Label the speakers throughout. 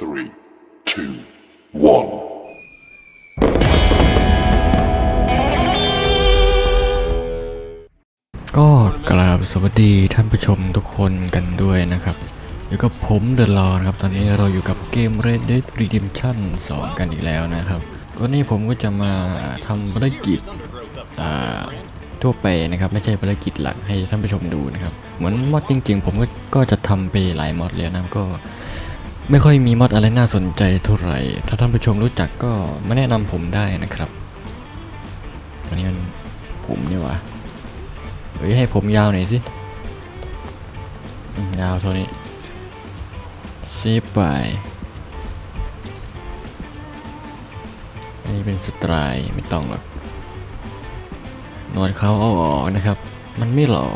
Speaker 1: three, two, one.
Speaker 2: ก็กราบสวัสดีท่านผู้ชมทุกคนกันด้วยนะครับ อยู่กับผมเดอะลอนะครับ ตอนนี้เราอยู่กับเกม Red Dead Redemption 2 กันอีกแล้วนะครับวันนี้ผมก็จะมาทำภารกิจทั่วไปนะครับไม่ใช่ภารกิจหลักให้ท่านผู้ชมดูนะครับ เหมือนมอดจริง ๆ ผมก็ก็จะทำไปหลายมอดแล้วนะก็ ไม่ค่อยมีมอดอะไรน่าสนใจเท่าไหร่ ถ้าท่านผู้ชมรู้จักก็มาแนะนำผมได้นะครับวันนี้มันผมนี่วะเฮ้ยให้ผมยาวหน่อยสิ ยาวเท่านี้ซีไปอันนี้เป็นสไตล์ไม่ต้องหรอกนวดเขาเอาออกนะครับ มันไม่หล่อ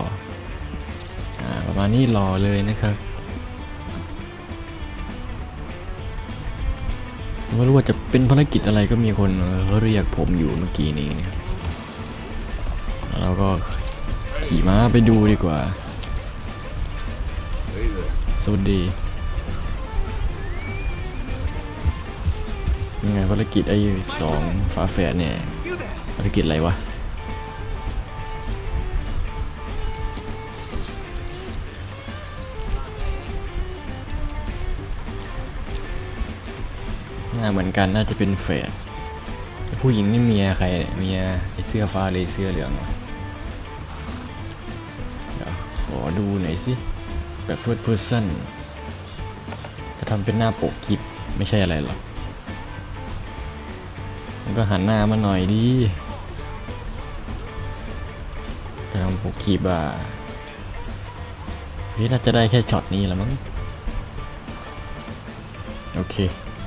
Speaker 2: อ่าประมาณนี้หล่อเลยนะครับ ไม่รู้ว่าจะเป็นภารกิจอะไรก็มีคนเรียกผมอยู่เมื่อกี้นี้นะครับเราก็ขี่ม้าไปดูดีกว่า สวัสดี ยังไงภารกิจไอ้สองฝาแฝดเนี่ย ภารกิจอะไรวะ น้าเหมือนกันน่าจะเป็นแฝดผู้หญิงนี่เมียใครเนี่ยเมียไอเสื้อฟ้าเลยเสื้อเหลืองเหรอเดี๋ยวขอดูหน่อยสิแบบ first person จะทำเป็นหน้าปกคลิปไม่ใช่อะไรหรอกมันก็หันหน้ามาหน่อยดีจะทำปกคลิปอะพี่น่าจะได้แค่ช็อตนี้ละมั้งโอเค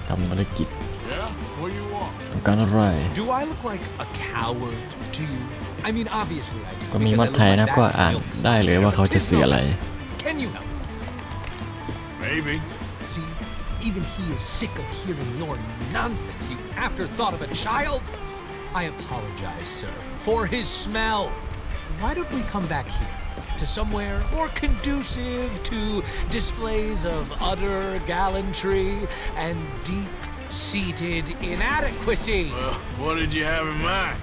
Speaker 2: ทำภารกิจ
Speaker 3: Yeah? What do you want?
Speaker 2: ต้องการอะไร
Speaker 4: Do I look like a coward to you? I mean, obviously I do.
Speaker 2: ก็มี
Speaker 4: because
Speaker 2: ม
Speaker 4: I
Speaker 2: ด
Speaker 4: look
Speaker 2: ไทย
Speaker 4: like
Speaker 2: นะ
Speaker 4: that
Speaker 2: ก็
Speaker 4: in
Speaker 2: อ่าน
Speaker 4: films.
Speaker 2: ได้เลยว่าเขาจะสื่ออะไร
Speaker 4: Can you help?
Speaker 3: Maybe.
Speaker 4: See, even he is sick of hearing your nonsense, you afterthought of a child. I apologize, sir, for his smell. Why don't we come back here? To somewhere more conducive to displays of utter gallantry and deep seated inadequacy.
Speaker 3: Well, what did you have in mind?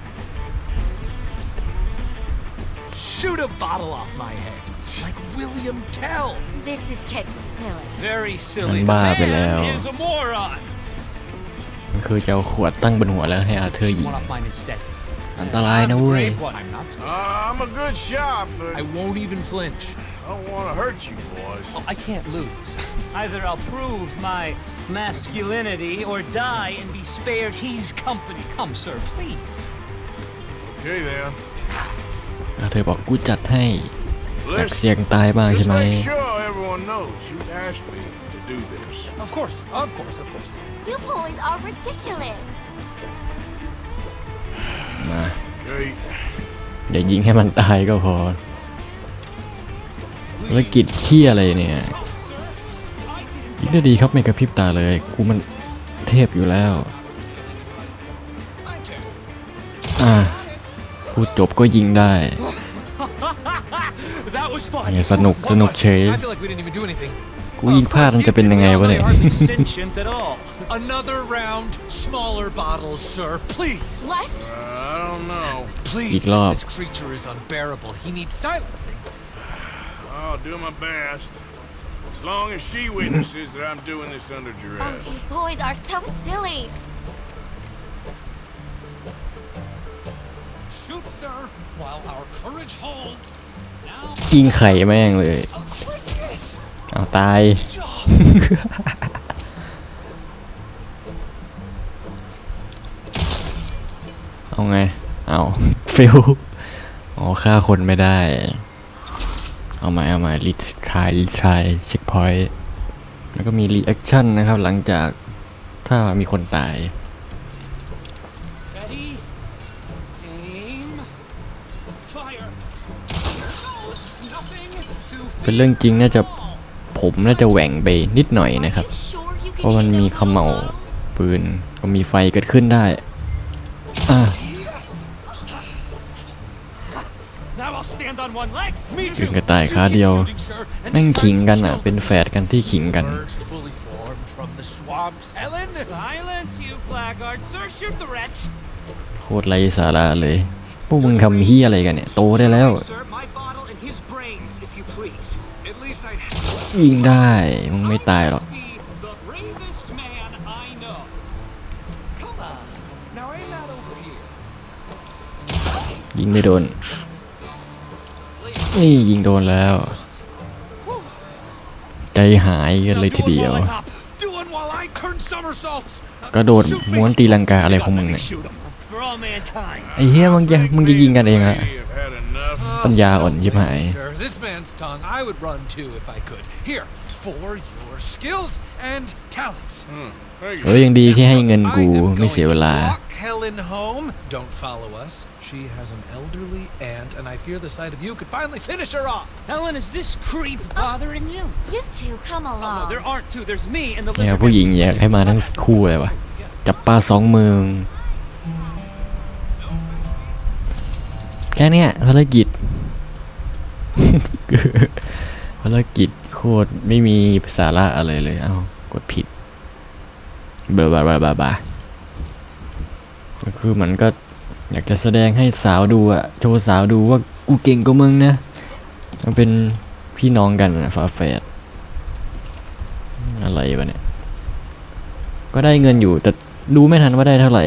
Speaker 4: Shoot a bottle off my head, like William Tell.
Speaker 5: This is getting silly.
Speaker 4: Very
Speaker 2: มั
Speaker 4: silly.
Speaker 2: น
Speaker 4: The
Speaker 2: บ้าไปแล้ว
Speaker 4: man is a moron.
Speaker 2: มันคือจะเอาขวดตั้งบนหัวแล้วให้อาเธอร์
Speaker 4: Shoot
Speaker 2: ยิง
Speaker 4: one off mine instead.
Speaker 2: อันตรายนะ
Speaker 4: I'm the
Speaker 2: เว้ย
Speaker 4: brave one. I'm not scared.
Speaker 3: Uh, I'm a good shot, but
Speaker 4: I won't even flinch.
Speaker 3: I don't want to hurt you boys.
Speaker 4: I can't lose.
Speaker 6: Either I'll prove my masculinity or die and be spared his company. Come, sir, please.
Speaker 3: Okay then.
Speaker 2: อาเธอร์บอกกูจัดให้จาก
Speaker 3: Listen,
Speaker 2: เสียงตายบ้าง
Speaker 3: just
Speaker 2: ใช่ไหม
Speaker 3: make sure everyone knows you asked me to do this.
Speaker 4: Of course, of course, of course.
Speaker 5: You boys are ridiculous.
Speaker 2: มา
Speaker 3: Okay.
Speaker 2: อย่ายิงให้มันตายก็พอภารกิจเที่ยอะไรเนี่ยยิงได้ดีครับไม่กระพริบตาเลย กูมันเทพอยู่แล้ว อ่าพูดจบก็ยิงได้
Speaker 4: That was fun.
Speaker 2: เนี่ยสนุกสนุกเฉย
Speaker 4: I feel like we didn't even do anything.
Speaker 2: กูยิงพลาดมันจะเป็นยังไงวะเนี่ย
Speaker 6: Hardly sentient at all.
Speaker 4: Another round, smaller bottles, sir. Please.
Speaker 5: What?
Speaker 3: Uh, I don't know.
Speaker 4: Please.
Speaker 2: Big love.
Speaker 4: This creature is unbearable. He needs silencing.
Speaker 3: I'll do my best. As long as she witnesses that I'm doing this under
Speaker 5: Oh,
Speaker 3: duress.
Speaker 5: you boys are so silly.
Speaker 4: Shoot, sir, while our courage holds.
Speaker 2: ยิงไข่แม่งเลย
Speaker 4: Christmas!
Speaker 2: เอาตาย เอาไง เอาฟิลอ๋อฆ่าคนไม่ได้ เอาใหม่เอาใหม่รีทายรีทายเช็คพอยต์แล้วก็มีรีแอคชั่นนะครับ หลังจากถ้ามีคนตาย
Speaker 6: Ready? Aim. Fire.
Speaker 4: Nothing to
Speaker 2: เป็นเรื่องจริงน่าจะ ผมน่าจะแหว่งไปนิดหน่อยนะครับ
Speaker 5: Sure you
Speaker 2: เพ
Speaker 5: can
Speaker 2: ราะมัน
Speaker 5: eat
Speaker 2: มี
Speaker 5: those
Speaker 2: เขมเหลา
Speaker 5: noodles?
Speaker 2: ปืนก็มีไฟเกิดขึ้นได้อะ
Speaker 6: Now I'll stand on one leg.
Speaker 4: Me
Speaker 2: ถึง
Speaker 4: too.
Speaker 2: กระต่ายขาเดียว
Speaker 4: You keep shooting, sir, and
Speaker 2: แม่ง
Speaker 4: this
Speaker 2: ขิง
Speaker 4: time
Speaker 2: กันอะ
Speaker 4: kill
Speaker 2: เป็นแฝดกันที่ขิงกัน
Speaker 4: Emerged fully formed from the the swamps, Helen.
Speaker 6: Silence, you blackguard, sir. Shoot the wretch.
Speaker 2: โคตรไร้สาระเลย พวกมึงทำเฮียอะไรกันเนี่ย โตได้แล้ว ยิงได้ มึงไม่ตายหรอกยิงไม่โดน นี่ยิงโดนแล้ว ใจหายกันเลยทีเดียวก็โดดม้วนตีลังกาอะไรของมึงเนี่ยไอ้เหี้ยมึงจะมึงจะยิงกันเองละ ปัญญาอ่อนยิบหาย
Speaker 4: Sir, this man's tongue, I would run too if I could. Here, for your skills and talents.
Speaker 3: Thank you.
Speaker 2: เออยังดีที่ให้เงิน
Speaker 4: I
Speaker 2: กู
Speaker 4: am
Speaker 2: ไม่เสีย
Speaker 4: going
Speaker 2: เว
Speaker 4: to
Speaker 2: ลา
Speaker 4: walk Helen home. Don't follow us. She has an elderly aunt, and I fear the sight of you could finally finish her off.
Speaker 6: Helen, is this creep bothering you?
Speaker 5: You two, come
Speaker 6: Oh, no,
Speaker 5: along.
Speaker 6: there aren't two. There's me and the
Speaker 2: เนี่ย
Speaker 6: lizard.
Speaker 2: ผู้หญิงอยากให้มาทั้งคู่เลยวะจับปลาสองมือ แค่เนี้ยภารกิจภารกิจโคตรไม่มีสาระอะไรเลย เอ้ากดผิดบลาบลาบลาบลาบาก็คือมันก็อยากจะแสดงให้สาวดูอะโชว์สาวดูว่ากูเก่งกว่ามึงนะมันเป็นพี่น้องกันฝาแฝดอะไรวะเนี่ย ก็ได้เงินอยู่แต่ดูไม่ทันว่าได้เท่าไหร่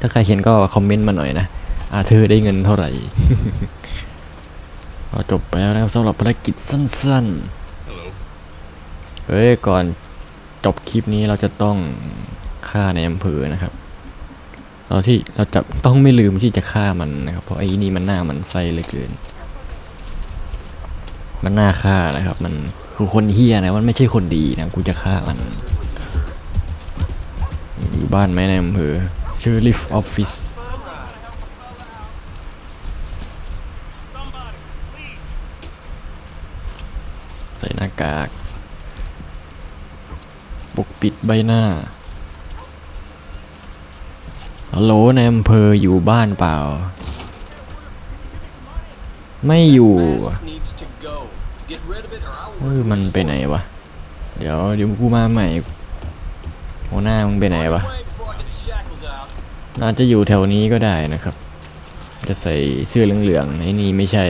Speaker 2: ถ้าใครเห็นก็คอมเมนต์มาหน่อยนะ อาเธอได้เงินเท่าไหร่ก็จบไปแล้วนะครับสำหรับภารกิจสั้น
Speaker 3: Hello.
Speaker 2: ๆเฮ้ย ก่อนจบคลิปนี้เราจะต้องฆ่าในอำเภอนะครับ เราที่เราจะต้องไม่ลืมที่จะฆ่ามันนะครับ เพราะไอ้นี่มันหน้ามันไส้เหลยเกิน มันน่าฆ่านะครับ มันคือคนเฮี้ยนะมันไม่ใช่คนดีนะกูจะฆ่ามันอยู่บ้านไหมในอำเภอชื่อลิฟออฟฟิศใส่หน้ากาก ปกปิดใบหน้าฮัลโหลในอำเภออยู่บ้านเปล่า ไม่อยู่
Speaker 7: needs to go. Get rid of it or I'll
Speaker 2: เออมันไปไหนวะ เดี๋ยวเดี๋ยวกูมาใหม่หัวหน้ามึงไปไหนวะ
Speaker 7: away before I get the shackles out.
Speaker 2: น่าจะอยู่แถวนี้ก็ได้นะครับ จะใส่เสื้อเหลืองๆไอ้นี่ไม่ใช่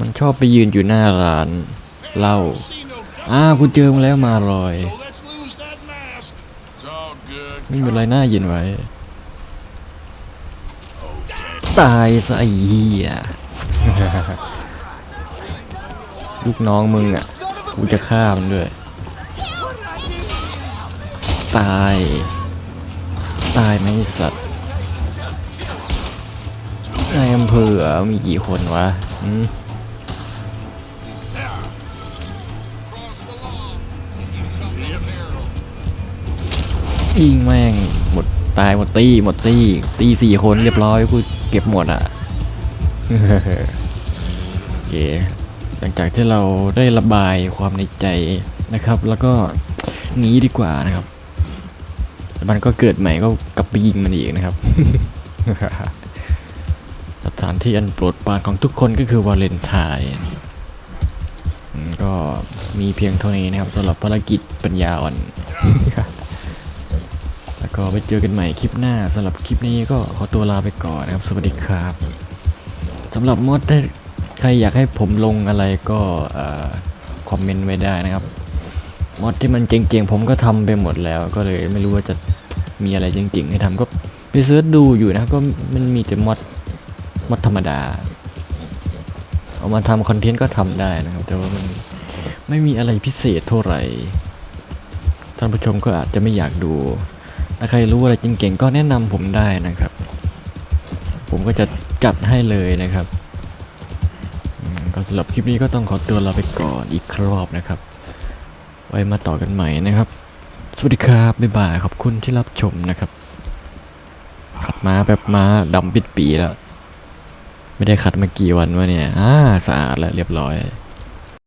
Speaker 2: มันช อบไปยืนอยู่หน้าร้านเหล้า
Speaker 3: See no dust,
Speaker 2: อ้าวกูเจอมาแล้วมาลอย
Speaker 3: so let's lose that mask. It's all good.
Speaker 2: ไม่เป็นไรหน้าเย็นไว้ ตายซะไอ้เหี้ยลูกน้องมึงอะ กูจะฆ่ามันด้วย ตาย ตายไหมไอ้สัตว์ในอำเภออะมีกี่คนวะอืม แม่งหมดตายหมดตี้หมดตี้ตีสี่คนเรียบร้อยกูเก็บหมดอะโอเคหลังจากที่เราได้ระบายความในใจนะครับ แล้วก็หนีดีกว่านะครับมันก็เกิดใหม่ก็กลับไปยิงมันอีกนะครับ สถานที่อันโปรดปรานของทุกคนก็คือวาเลนไทน์ก็มีเพียงเท่านี้นะครับสำหรับภารกิจปัญญาอ่อน ก็ไปเจอกันใหม่คลิปหน้าสำหรับคลิปนี้ก็ขอตัวลาไปก่อนนะครับ สวัสดีครับสำหรับมอดถ้าใครอยากให้ผมลงอะไรก็คอมเมนต์ไว้ได้นะครับมอดที่มันเจ๋งๆผมก็ทำไปหมดแล้ว ก็เลยไม่รู้ว่าจะมีอะไรเจ๋งๆให้ทำก็ไปเสิร์ชดูอยู่นะก็มันมีแต่มอดมอดธรรมดา เอามาทำคอนเทนต์ก็ทำได้นะครับ แต่ว่ามันไม่มีอะไรพิเศษเท่าไหร่ ท่านผู้ชมก็อาจจะไม่อยากดู ถ้าใครรู้อะไรเก่งๆก็แนะนำผมได้นะครับ ผมก็จะจัดให้เลยนะครับก็สำหรับคลิปนี้ก็ต้องขอตัวลาไปก่อนอีกรอบนะครับ ไว้มาต่อกันใหม่นะครับ สวัสดีครับ บ๊ายบาย ขอบคุณที่รับชมนะครับ ขัดม้าแบบม้าดำปิดปีแล้ว ไม่ได้ขัดมากี่วันวะเนี่ย อ่า สะอาดแล้วเรียบร้อย